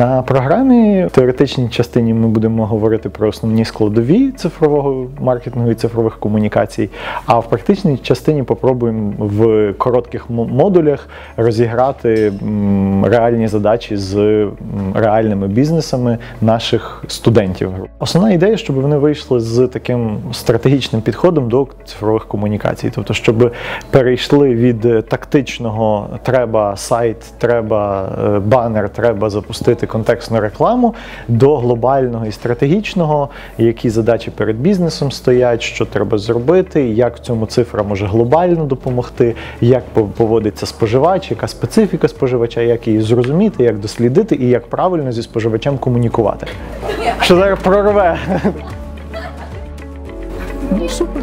На програмі в теоретичній частині ми будемо говорити про основні складові цифрового маркетингу і цифрових комунікацій. А в практичній частині попробуємо в коротких модулях розіграти реальні задачі з реальними бізнесами наших студентів. Основна ідея, щоб вони вийшли з таким стратегічним підходом до цифрових комунікацій, тобто, щоб перейшли від е, тактичного треба сайт, треба е, банер, треба запустити контекстну рекламу до глобального і стратегічного, які задачі перед бізнесом стоять, що треба зробити, як в цьому цифра може глобально допомогти, як пов- поводиться споживач, яка специфіка споживача, як її зрозуміти, як дослідити і як правильно зі споживачем комунікувати. Що зараз прорве. Ну, супер.